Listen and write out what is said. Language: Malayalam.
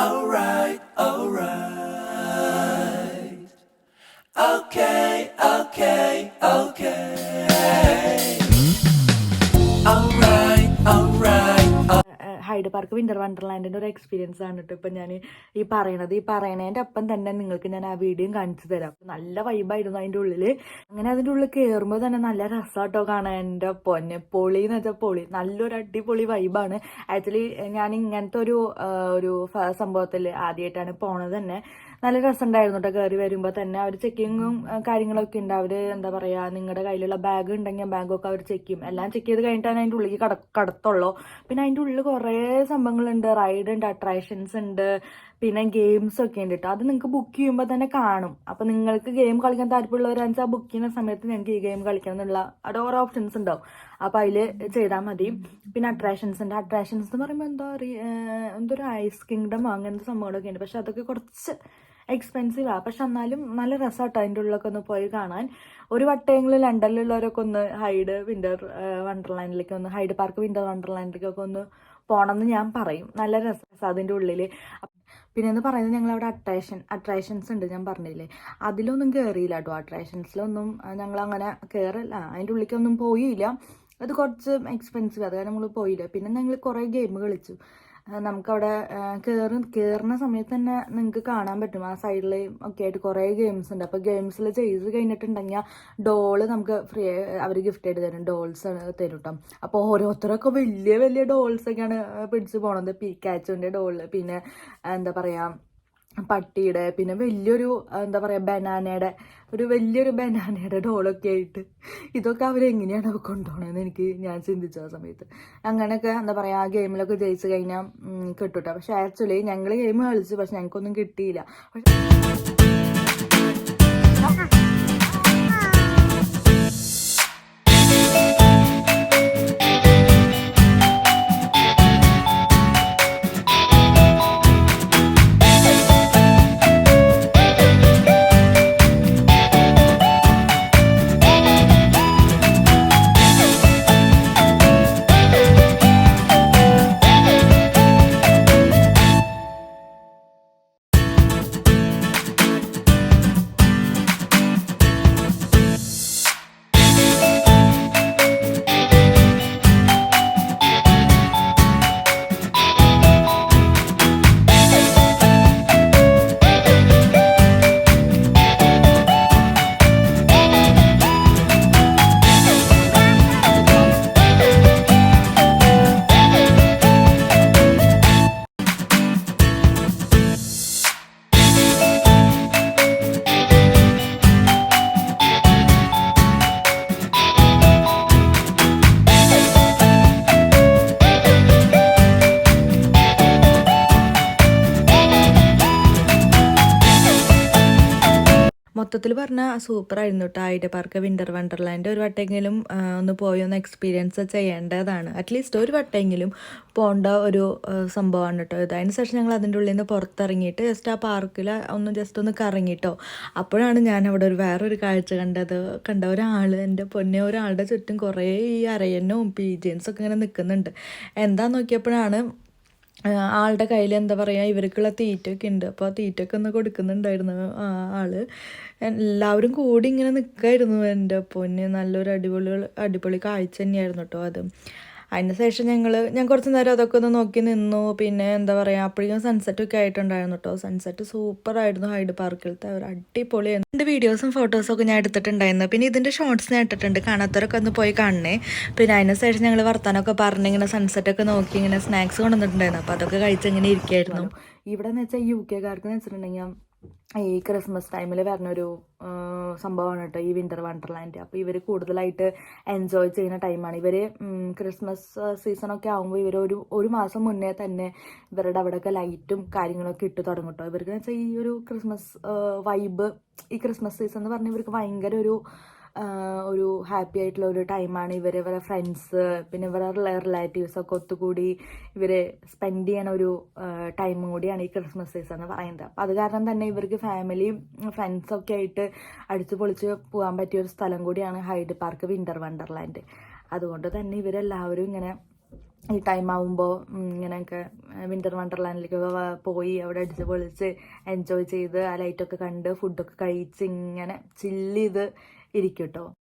Oh. ഹൈഡ് പാർക്ക് വിന്റർ വണ്ടർലാൻഡിന്റെ ഒരു എക്സ്പീരിയൻസ് ആണ് കേട്ടോ ഇപ്പം ഞാൻ ഈ പറയണത്. ഈ പറയണതിന്റെ അപ്പം തന്നെ നിങ്ങൾക്ക് ഞാൻ ആ വീഡിയോ കാണിച്ചു തരാം. നല്ല വൈബായിരുന്നു അതിന്റെ ഉള്ളിൽ അങ്ങനെ അതിന്റെ ഉള്ളിൽ കയറുമ്പോൾ തന്നെ നല്ല രസമാട്ടോ കാണാൻ എന്റെ പൊന്നെ. പൊളി എന്ന് വെച്ചാൽ പൊളി. നല്ലൊരു അടിപൊളി വൈബാണ് ആക്ച്വലി ഞാൻ ഇങ്ങനത്തെ ഒരു ഒരു സംഭവത്തിൽ ആദ്യമായിട്ടാണ് പോണത് തന്നെ. നല്ല രസമുണ്ടായിരുന്നു കേട്ടോ കയറി വരുമ്പോൾ തന്നെ. അവർ ചെക്കിങ്ങും കാര്യങ്ങളൊക്കെ ഉണ്ട് അവർ എന്താ പറയുക നിങ്ങളുടെ കയ്യിലുള്ള ബാഗ് ഉണ്ടെങ്കിൽ ബാഗൊക്കെ അവർ ചെക്ക് ചെയ്യും. എല്ലാം ചെക്ക് ചെയ്ത് കഴിഞ്ഞിട്ടാണ് അതിന്റെ ഉള്ളിൽ കട കടത്തുള്ളൂ. പിന്നെ അതിന്റെ ഉള്ളിൽ കുറേ സംഭവങ്ങളുണ്ട്. റൈഡ് ഉണ്ട് അട്രാക്ഷൻസ് ഉണ്ട് പിന്നെ ഗെയിംസ് ഒക്കെ ഉണ്ട് കേട്ടോ അത് നിങ്ങൾക്ക് ബുക്ക് ചെയ്യുമ്പോൾ തന്നെ കാണും. അപ്പം നിങ്ങൾക്ക് ഗെയിം കളിക്കാൻ താല്പര്യമുള്ളവരാണെന്ന് വെച്ചാൽ ബുക്ക് ചെയ്യുന്ന സമയത്ത് നിങ്ങൾക്ക് ഈ ഗെയിം കളിക്കണം എന്നുള്ള അവിടെ ഓരോ ഓപ്ഷൻസ് ഉണ്ടാവും അപ്പോൾ അതിൽ ചെയ്താൽ മതി. പിന്നെ അട്രാക്ഷൻസ് ഉണ്ട് അട്രാക്ഷൻസ് എന്ന് പറയുമ്പോൾ എന്താ പറയുക എന്തൊരു ഐസ് കിങ്ഡം അങ്ങനത്തെ സംഭവങ്ങളൊക്കെ ഉണ്ട് പക്ഷെ അതൊക്കെ കുറച്ച് എക്സ്പെൻസീവ് ആ. പക്ഷെ എന്നാലും നല്ല രസമാട്ടോ അതിന്റെ ഉള്ളിലൊക്കെ ഒന്ന് പോയി കാണാൻ. ഒരു വട്ടയെങ്കിലും ലണ്ടനിലുള്ളവരൊക്കെ ഒന്ന് ഹൈഡ് വിന്റർ വണ്ടർലാൻഡിലേക്ക് ഒന്ന് ഹൈഡ് പാർക്ക് വിന്റർ വണ്ടർലാൻഡിലേക്കൊക്കെ ഒന്ന് പോണമെന്ന് ഞാൻ പറയും. നല്ല രസം അതിന്റെ ഉള്ളിൽ പിന്നെ എന്ന് പറയുന്നത് ഞങ്ങൾ അവിടെ അട്രാക്ഷൻ അട്രാക്ഷൻസ് ഉണ്ട് ഞാൻ പറഞ്ഞില്ലേ. അതിലൊന്നും കയറിയില്ല കേട്ടോ. അട്രാക്ഷൻസിലൊന്നും ഞങ്ങൾ അങ്ങനെ കയറില്ല അതിന്റെ ഉള്ളിലേക്കൊന്നും പോയില്ല. അത് കുറച്ച് എക്സ്പെൻസീവ് അത് കാരണം നമ്മൾ പോയില്ല. പിന്നെ ഞങ്ങൾ കുറേ ഗെയിം കളിച്ചു. നമുക്കവിടെ കയറി കയറുന്ന സമയത്ത് തന്നെ നിങ്ങൾക്ക് കാണാൻ പറ്റും. ആ സൈഡിൽ ഒക്കെ ആയിട്ട് കുറേ ഗെയിംസ് ഉണ്ട്. അപ്പോൾ ഗെയിംസിൽ ചെയ്ത് കഴിഞ്ഞിട്ടുണ്ടെങ്കിൽ ഡോൾ നമുക്ക് ഫ്രീ അവർ ഗിഫ്റ്റ് ആയിട്ട് തരും. ഡോൾസ് തരും കേട്ടോ അപ്പോൾ ഓരോരുത്തരൊക്കെ വലിയ വലിയ ഡോൾസ് ഒക്കെയാണ് പിടിച്ച് പോണത്. പീക്കാച്ചുവിന്റെ ഡോൾ പിന്നെ എന്താ പറയുക പട്ടിയുടെ പിന്നെ വലിയൊരു എന്താ പറയുക ബനാനയുടെ ഒരു വലിയൊരു ബനാനയുടെ ഡോളൊക്കെ ആയിട്ട്. ഇതൊക്കെ അവരെങ്ങനെയാണ് കൊണ്ടുപോകണമെന്ന് എനിക്ക് ഞാൻ ചിന്തിച്ച ആ സമയത്ത്. അങ്ങനെയൊക്കെ എന്താ പറയുക ആ ഗെയിമിലൊക്കെ ജയിച്ചു കഴിഞ്ഞാൽ കിട്ടൂട്ടോ. പക്ഷെ ആക്ച്വലി ഞങ്ങൾ ഗെയിം കളിച്ചു പക്ഷെ ഞങ്ങൾക്കൊന്നും കിട്ടിയില്ല. പക്ഷെ മൊത്തത്തിൽ പറഞ്ഞാൽ സൂപ്പറായിരുന്നു കേട്ടോ ഐഡിയ പാർക്ക് വിന്റർ വണ്ടർലാൻഡ് ഒരു വട്ടെങ്കിലും ഒന്ന് പോയി ഒന്ന് എക്സ്പീരിയൻസ് ചെയ്യേണ്ടതാണ്. അറ്റ്ലീസ്റ്റ് ഒരു വട്ടെങ്കിലും പോകേണ്ട ഒരു സംഭവമാണ് കേട്ടോ ഇത്. അതിന് ശേഷം ഞങ്ങൾ അതിന്റെ ഉള്ളിൽ നിന്ന് പുറത്തിറങ്ങിയിട്ട് ജസ്റ്റ് ആ പാർക്കിൽ ഒന്ന് ജസ്റ്റ് ഒന്ന് കറങ്ങിട്ടോ അപ്പോഴാണ് ഞാൻ അവിടെ ഒരു വേറൊരു കാഴ്ച കണ്ടത്. കണ്ട ഒരാൾ എന്റെ പൊന്നെ ഒരാളുടെ ചുറ്റും കുറേ ഈ അരയനും പീജിയൻസും ഒക്കെ ഇങ്ങനെ നിൽക്കുന്നുണ്ട് എന്താ നോക്കിയപ്പോഴാണ് ആളുടെ കയ്യിൽ എന്താ പറയുക ഇവർക്കുള്ള തീറ്റയൊക്കെ ഉണ്ട്. അപ്പോൾ ആ തീറ്റയൊക്കെ ഒന്ന് കൊടുക്കുന്നുണ്ടായിരുന്നു ആ ആൾ. എല്ലാവരും കൂടി ഇങ്ങനെ നിൽക്കായിരുന്നു എന്റെ പൊന്ന്. നല്ലൊരു അടിപൊളി അടിപൊളി കാഴ്ച തന്നെയായിരുന്നു കേട്ടോ അത്. അതിന് ശേഷം ഞങ്ങൾ ഞാൻ കുറച്ച് നേരം അതൊക്കെ ഒന്ന് നോക്കി നിന്നു. പിന്നെ എന്താ പറയുക അപ്പോഴേക്കും സൺസെറ്റ് ഒക്കെ ആയിട്ടുണ്ടായിരുന്നു കേട്ടോ സൺസെറ്റ് സൂപ്പറായിരുന്നു ഹൈഡ് പാർക്കിലത്തെ ഒരു അടിപൊളിയായിരുന്നു എന്റെ വീഡിയോസും ഫോട്ടോസും ഒക്കെ ഞാൻ എടുത്തിട്ടുണ്ടായിരുന്നു. പിന്നെ ഇതിന്റെ ഷോർട്സ് ഞാൻ ഇട്ടിട്ടുണ്ട് കാണാത്തവരൊക്കെ ഒന്ന് പോയി കാണണേ. പിന്നെ അതിന് ശേഷം ഞങ്ങൾ വർത്താനൊക്കെ പറഞ്ഞ് ഇങ്ങനെ സൺസെറ്റ് ഒക്കെ നോക്കി ഇങ്ങനെ സ്നാക്സ് കൊണ്ടുവന്നിട്ടുണ്ടായിരുന്നു. അപ്പോൾ അതൊക്കെ കഴിച്ച് ഇങ്ങനെ ഇരിക്കുകയായിരുന്നു ഇവിടെ എന്ന് വെച്ചാൽ യു കെക്കാർക്ക് എന്ന് വെച്ചിട്ടുണ്ടെങ്കിൽ ഈ ക്രിസ്മസ് ടൈമിൽ വരുന്നൊരു സംഭവമാണ് കേട്ടോ ഈ വിന്റർ വണ്ടർലാൻഡ് അപ്പോൾ ഇവർ കൂടുതലായിട്ട് എൻജോയ് ചെയ്യുന്ന ടൈമാണ് ഇവർ ക്രിസ്മസ് സീസണൊക്കെ ആകുമ്പോൾ ഇവർ ഒരു ഒരു മാസം മുന്നേ തന്നെ ഇവരുടെ അവിടെയൊക്കെ ലൈറ്റും കാര്യങ്ങളൊക്കെ ഇട്ട് തുടങ്ങും കേട്ടോ ഇവർക്ക് വെച്ചാൽ ഈ ഒരു ക്രിസ്മസ് വൈബ് ഈ ക്രിസ്മസ് സീസൺ എന്ന് പറഞ്ഞാൽ ഇവർക്ക് ഭയങ്കര ഒരു ഒരു ഹാപ്പി ആയിട്ടുള്ള ഒരു ടൈമാണ് ഇവർ ഇവരെ ഫ്രണ്ട്സ് പിന്നെ ഇവരുടെ റിലേറ്റീവ്സ് ഒക്കെ ഒത്തുകൂടി ഇവർ സ്പെൻഡ് ചെയ്യണ ഒരു ടൈമും കൂടിയാണ് ഈ ക്രിസ്മസ് സീസൺ എന്ന് പറയുന്നത്. അപ്പം അത് കാരണം തന്നെ ഇവർക്ക് ഫാമിലിയും ഫ്രണ്ട്സൊക്കെ ആയിട്ട് അടിച്ചു പൊളിച്ച് പോകാൻ പറ്റിയ ഒരു സ്ഥലം കൂടിയാണ് ഹൈഡ് പാർക്ക് വിന്റർ വണ്ടർലാൻഡ് അതുകൊണ്ട് തന്നെ ഇവരെല്ലാവരും ഇങ്ങനെ ഈ ടൈം ആവുമ്പോൾ ഇങ്ങനെയൊക്കെ വിന്റർ വണ്ടർലാൻഡിലേക്ക് പോയി അവിടെ അടിച്ച് പൊളിച്ച് എൻജോയ് ചെയ്ത് ആ ലൈറ്റൊക്കെ കണ്ട് ഫുഡൊക്കെ കഴിച്ച് ഇങ്ങനെ ചില്ല് ചെയ്ത് ഇരിക്കും കേട്ടോ